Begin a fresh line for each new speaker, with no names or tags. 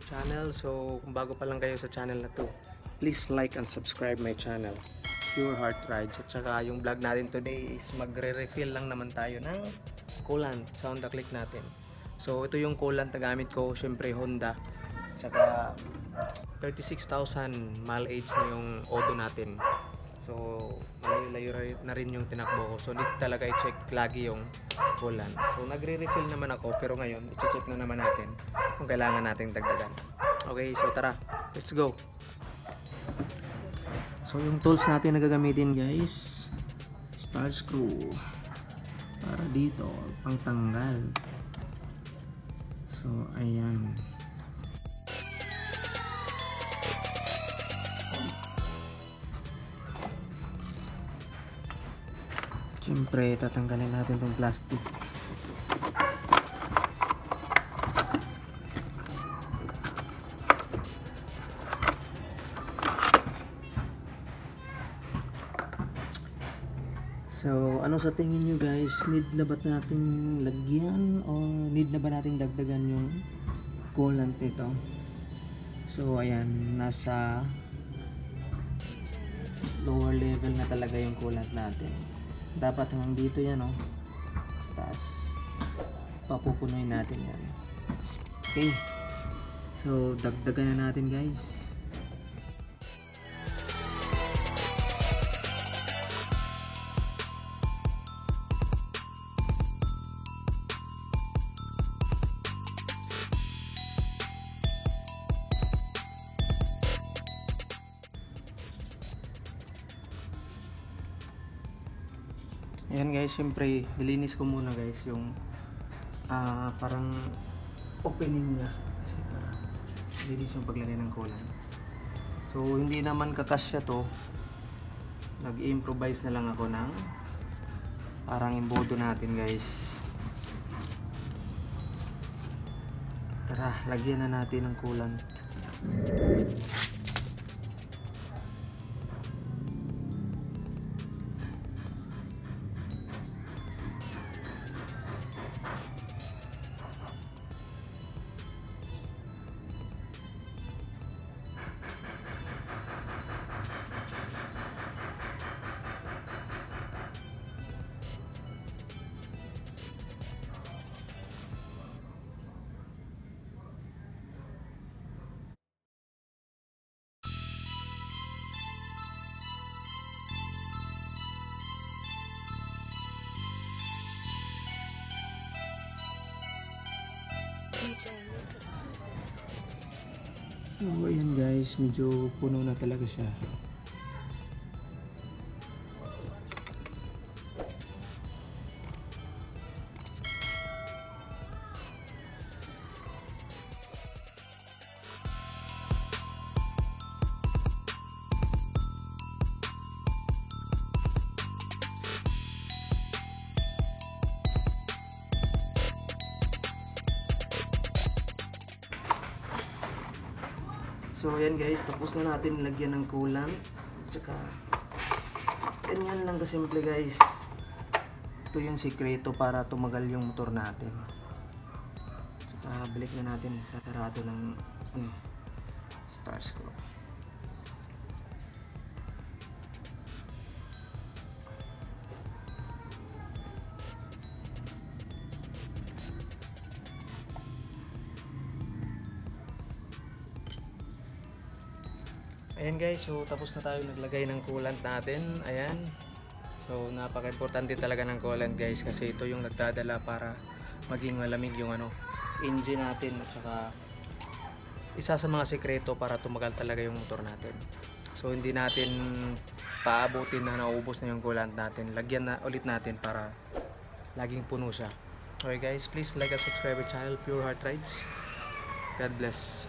my channel. So, kung bago pa lang kayo sa channel na to, please like and subscribe my channel. Pure Heart Rides. At saka yung vlog natin today is magre-refill lang naman tayo ng coolant Honda Click natin. So, ito yung coolant na gamit ko. Siyempre, Honda. Tsaka, 36,000 mile age na yung auto natin. So, malayo-layo na rin yung tinakbo ko. So, need talaga i-check lagi yung coolant. So, nagre-refill naman ako. Pero ngayon, i-check na naman natin kung kailangan nating dagdagan. Okay, so tara. Let's go. So, yung tools natin na gagamitin guys, star screw. Para dito, pang tanggal. So, ayan. Siyempre, tatanggalin natin tong plastic. So, ano sa tingin nyo guys? Need na ba natin lagyan o need na ba natin dagdagan yung coolant nito? So, ayan, nasa lower level na talaga yung coolant natin. Dapat hanggang dito yan, oh. Sa taas. Papupunoy natin yan. Okay. So, dagdagan na natin guys. Ayan guys, syempre, nilinis ko muna guys yung ah parang opening niya. Kasi para linis yung paglagay ng coolant. So, hindi naman kakasya to. Nag-improvise na lang ako ng parang imbodo natin guys. Tara, lagyan na natin ng coolant. So, ayan guys, medyo puno na talaga siya. So ayan guys, tapos na natin lagyan ng kulang. Tsaka, ganyan lang kasimple guys. Ito yung sikreto para tumagal yung motor natin. Tsaka balik na natin sa sarado ng ano, star screw. Ayan guys, so tapos na tayo naglagay ng coolant natin. Ayan. So napaka-importante talaga ng coolant guys kasi ito yung nagdadala para maging malamig yung ano, engine natin at saka isa sa mga sekreto para tumagal talaga yung motor natin. So hindi natin paabutin na naubos na yung coolant natin. Lagyan na ulit natin para laging puno siya. Okay guys, please like and subscribe our channel Pure Heart Rides. God bless.